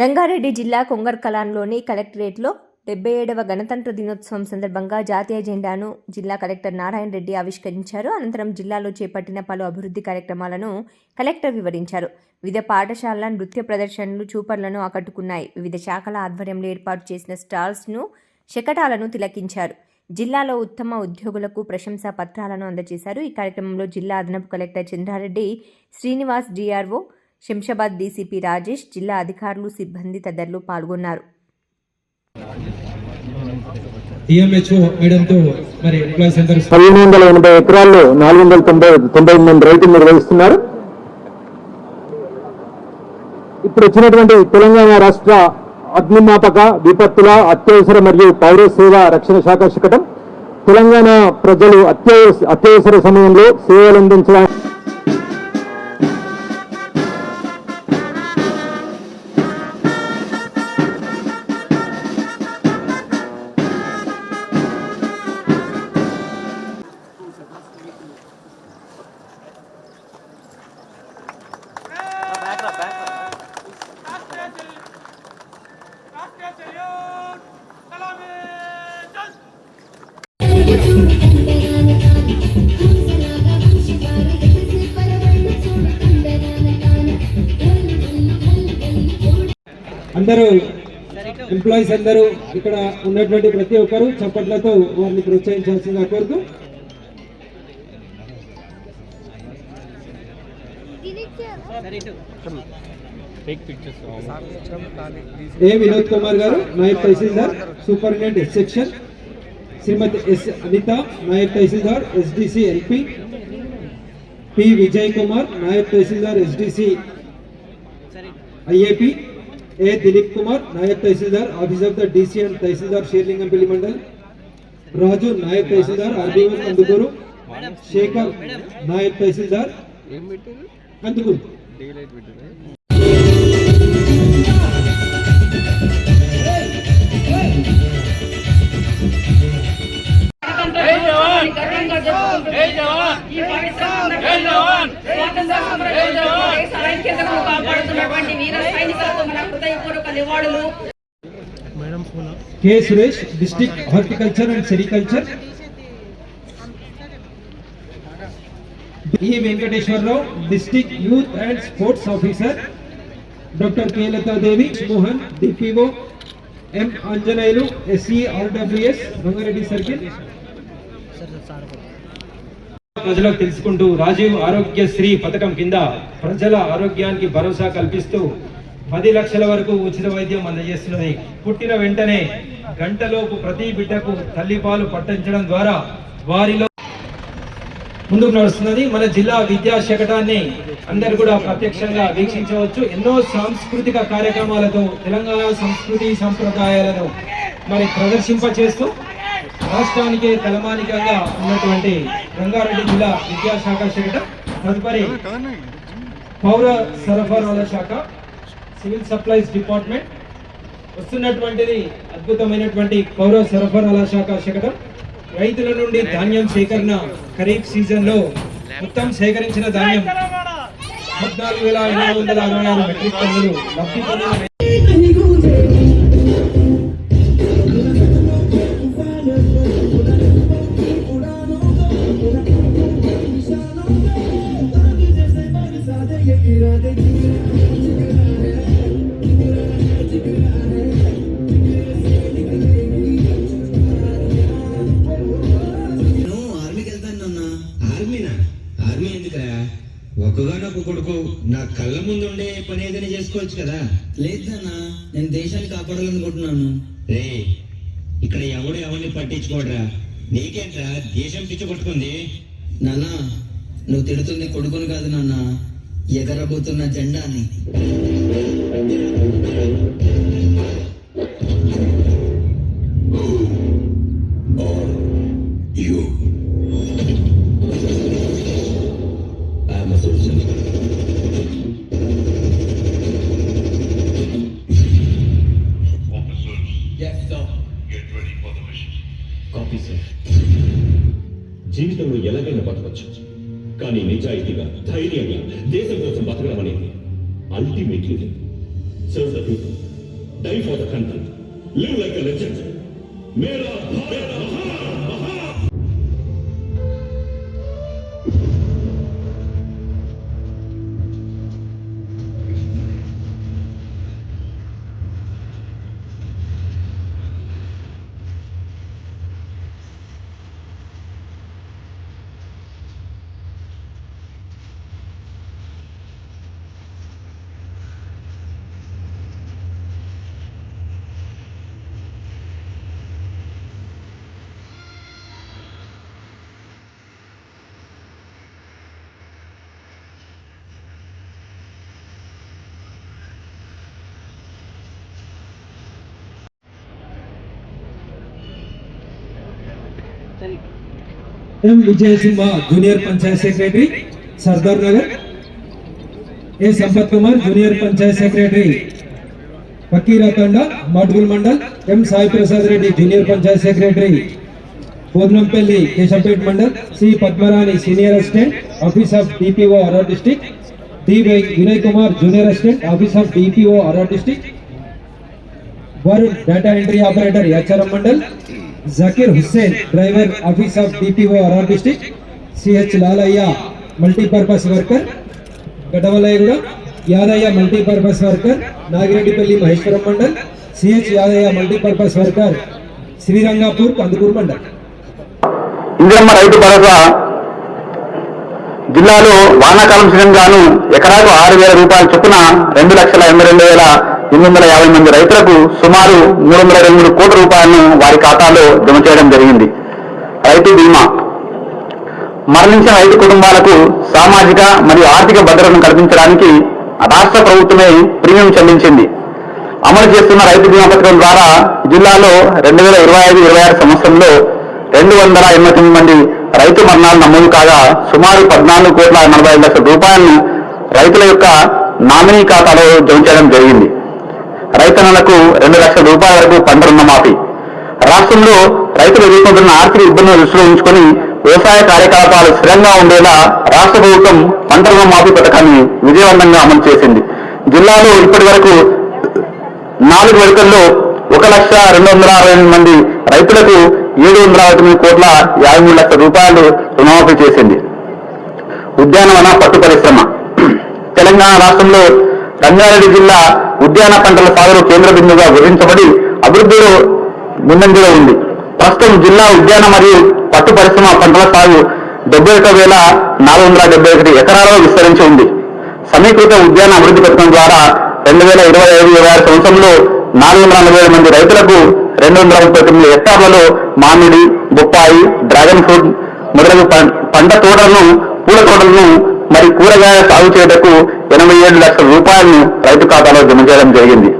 రంగారెడ్డి జిల్లా కొంగర్కలాన్లోని కలెక్టరేట్లో డెబ్బై ఏడవ గణతంత్ర దినోత్సవం సందర్భంగా జాతీయ జెండాను జిల్లా కలెక్టర్ నారాయణ రెడ్డి ఆవిష్కరించారు. అనంతరం జిల్లాలో చేపట్టిన పలు అభివృద్ధి కార్యక్రమాలను కలెక్టర్ వివరించారు. వివిధ పాఠశాలల నృత్య ప్రదర్శనలు చూపర్లను ఆకట్టుకున్నాయి. వివిధ శాఖల ఆధ్వర్యంలో ఏర్పాటు చేసిన స్టాల్స్ను శకటాలను తిలకించారు. జిల్లాలో ఉత్తమ ఉద్యోగులకు ప్రశంసా పత్రాలను అందజేశారు. ఈ కార్యక్రమంలో జిల్లా అదనపు collector Chandra Reddy Srinivas DRO Shamshabad DCP Rajesh జిల్లా అధికారులు సిబ్బంది తదితరులు పాల్గొన్నారు. పదిహేను వందల ఎనభై ఎకరాల్లో నాలుగు వందల తొంభై తొంభై మంది రైతులు నిర్వహిస్తున్నారు. ఇప్పుడు వచ్చినటువంటి తెలంగాణ రాష్ట్ర అగ్నిమాపక విపత్తుల అత్యవసర మరియు పౌర సేవ రక్షణ శాఖ శకటం తెలంగాణ ప్రజలు అత్యవసర అత్యవసర సమయంలో సేవలు అందించడానికి అందరూ ఎంప్లాయీస్ అందరూ ఇక్కడ ఉన్నటువంటి ప్రతి ఒక్కరూ చప్పట్లతో వారిని ప్రోత్సహించాల్సిందిగా కోరుతూ A Vinod Kumar garu Nayak tahsildar superintendent section Shrimati S Anitha Nayak tahsildar SDC LP P Vijay Kumar Nayak tahsildar SDC IAP A Dilip Kumar Nayak tahsildar office of the DC and tahsildar Serilingampally mandal Raju Nayak tahsildar RB one Kandukur Shekhar Nayak tahsildar Kandukur. జవాన్! స్వాతంత్ర సమర జై జవాన్! దేశ ఐక్యతను కాపాడుతున్నటువంటి వీర సైనికులకు మన హృదయపూర్వక నివాళులు K Suresh district horticulture and sericulture E Venkateswararao district youth and sports officer doctor K Latadevi Mohan DPO M Anjaneyulu SC RWS Rangareddy circle ప్రజలకు తెలుసుకుంటూ రాజీవ్ ఆరోగ్యశ్రీ పథకం కింద ప్రజల ఆరోగ్యానికి భరోసా కల్పిస్తూ పది లక్షల వరకు ఉచిత వైద్యం అందజేస్తున్నది. పుట్టిన వెంటనే గంటలోపు ప్రతి బిడ్డకు తల్లిపాలు పట్టించడం ద్వారా వారిలో ముందుకు నడుస్తున్నది. మన జిల్లా విద్యా శకటాన్ని అందరు కూడా ప్రత్యక్షంగా వీక్షించవచ్చు. ఎన్నో సాంస్కృతిక కార్యక్రమాలతో తెలంగాణ సంస్కృతి సంప్రదాయాలను మరి ప్రదర్శింప చేస్తూ రాష్ట్రానికే తలమానికంగా ఉన్నటువంటి రంగారెడ్డి జిల్లా విద్యాశాఖ శకటం తదుపరి పౌర సరఫరాల శాఖ సివిల్ సప్లైస్ డిపార్ట్మెంట్ వస్తున్నటువంటిది అద్భుతమైనటువంటి పౌర సరఫరాల శాఖ శకటం రైతుల నుండి ధాన్యం సేకరణ ఖరీఫ్ సీజన్లో మొత్తం సేకరించిన ధాన్యం పద్నాలుగు వేల ఎనిమిది వందల అరవై ఆరు మెట్రిక్ టన్నులు. లబ్ధి పొందిన ఆర్మీనా ఆర్మీ ఎందుకురా? ఒక్కగానొక్క కొడుకు నా కళ్ళ ముందు ఉండే పని ఏదైనా చేసుకోవచ్చు కదా. లేదు నాన్న నేను దేశాన్ని కాపాడాలనుకుంటున్నాను. రే ఇక్కడ ఎవడు ఎవరిని పట్టించుకోడరా? నీకేంట్రా? దేశం పిచ్చి కొట్టుకుంది? నాన్న నువ్వు తిడుతుంది కొడుకుని కాదు నాన్న. ఎగరబోతున్న జెండాని. కానీ నిజాయితీగా ధైర్యంగా దేశం కోసం బతకడం అనేది ultimately Serve the people. Die for the country. Live like a legend. Mera Bharat M Vijay Singh junior panchayat secretary, Sardar Nagar. A Sampath Kumar, junior panchayat secretary. Fakira Tanda, Madgul mandal. M Sai Prasad Reddy, junior panchayat secretary. Kodanampally Keshavpet mandal. C Padmarani, senior assistant, office of DPO RR district. D Vinay Kumar, junior assistant, office of DPO RR district. Varun, data entry operator, HRM mandal. Zakir Hussain driver office of DPO RR district CH Lalaiah multipurpose worker Gadavalayaguda Yadaiah multipurpose worker Nagireddipalli Maheshwaram mandal CH Yadaiah multipurpose worker Srirangapur Kandukur mandal Indiramma Rythu Bharosa. జిల్లాలో వానాకాలం సిజన్గాను ఎకరాకు ఆరు వేల రూపాయల చొప్పున రెండు లక్షల ఎనభై రెండు వేల ఎనిమిది వందల యాభై మంది రైతులకు సుమారు మూడు వందల ఇరవై మూడు కోట్ల రూపాయలను వారి ఖాతాలో జమ చేయడం జరిగింది. రైతు బీమా. మరణించిన రైతు కుటుంబాలకు సామాజిక మరియు ఆర్థిక భద్రతను కల్పించడానికి రాష్ట్ర ప్రభుత్వమే ప్రీమియం చెల్లించింది. అమలు చేస్తున్న రైతు బీమా పథకం ద్వారా జిల్లాలో రెండు వేల ఇరవై ఐదు ఇరవై ఆరు సంవత్సరంలో రెండు వందల ఎనభై తొమ్మిది మంది రైతు మరణాలు నమోదు కాగా సుమారు పద్నాలుగు కోట్ల నలభై ఐదు లక్షల రూపాయలను రైతుల యొక్క నామినీ ఖాతాలో జమ చేయడం జరిగింది. రైతన్నలకు రెండు లక్షల రూపాయల వరకు పంట రుణమాఫీ. రాష్ట్రంలో రైతులు ఎదుర్కొంటున్న ఆర్థిక ఇబ్బందులు దృష్టిలో ఉంచుకొని వ్యవసాయ కార్యకలాపాలు స్థిరంగా ఉండేలా రాష్ట్ర ప్రభుత్వం పంట రుణమాఫీ పథకాన్ని విజయవంతంగా అమలు చేసింది. జిల్లాలో ఇప్పటి వరకు నాలుగు విడతల్లో ఒక లక్ష రెండు వందల అరవై ఎనిమిది మంది రైతులకు ఏడు వందల అరవై తొమ్మిది కోట్ల యాభై మూడు లక్షల రూపాయలు రుణమాఫీ చేసింది. ఉద్యానవన పట్టు పరిశ్రమ. తెలంగాణ రాష్ట్రంలో రంగారెడ్డి జిల్లా ఉద్యాన పంటల సాగులో కేంద్ర బిందుగా విభజించబడి అభివృద్ధిలో ముందంజలో ఉంది. ప్రస్తుతం జిల్లా ఉద్యాన మరియు పట్టు పరిశ్రమ పంటల సాగు డెబ్బై ఒక వేల నాలుగు వందల డెబ్బై ఒకటి ఎకరాలలో విస్తరించి ఉంది. సమీకృత ఉద్యాన అభివృద్ధి పథకం ద్వారా రెండు వేల ఇరవై ఐదు ఇరవై ఆరు సంవత్సరంలో నాలుగు వందల నలభై ఏడు మంది రైతులకు రెండు వందల ముప్పై తొమ్మిది హెక్టార్లలో మామిడి బొప్పాయి డ్రాగన్ ఫ్రూట్ మొదలగు పంట తోటలను పూల తోటలను మరి కూరగాయల సాగు చేయటకు ఎనభై ఏడు లక్షల రూపాయలను రైతు ఖాతాలో జమ చేయడం జరిగింది.